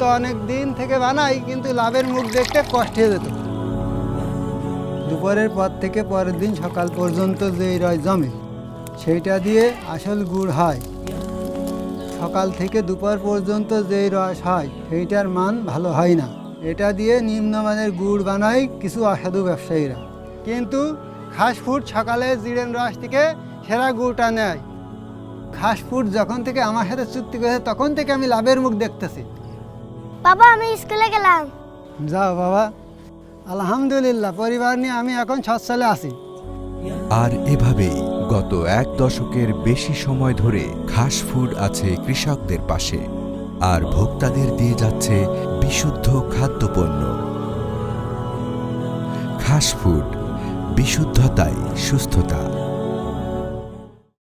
তো অনেক দিন থেকে বানাই, কিন্তু লাভের মুখ দেখতে কষ্ট হয়ে যেত। দুপুরের পর থেকে পরের দিন সকাল পর্যন্ত যে রয় জমে, সেইটা দিয়ে আসল গুড় হয়। সকাল থেকে দুপুর পর্যন্ত যে রস হয়, সেইটার মান ভালো হয় না। এটা দিয়ে নিম্নমানের গুড় বানায় কিছু অসাধু ব্যবসায়ীরা। কিন্তু ঘাসফুট সকালে জিরেন রস থেকে সেরা গুড়টা নেয়। ঘাসফুট যখন থেকে আমার সাথে চুক্তি করেছে, তখন থেকে আমি লাভের মুখ দেখতেছি। বাবা আমি স্কুলে গেলাম। যাও বাবা। আলহামদুলিল্লাহ পরিবার নিয়ে আমি এখন সচ্ছলে আছি। আর এভাবেই গত এক দশকের বেশি সময় ধরে ঘাস ফুড আছে কৃষকদের পাশে আর ভোক্তাদের দিয়ে যাচ্ছে বিশুদ্ধ খাদ্যপণ্য। ঘাস ফুড বিশুদ্ধতাই সুস্থতা।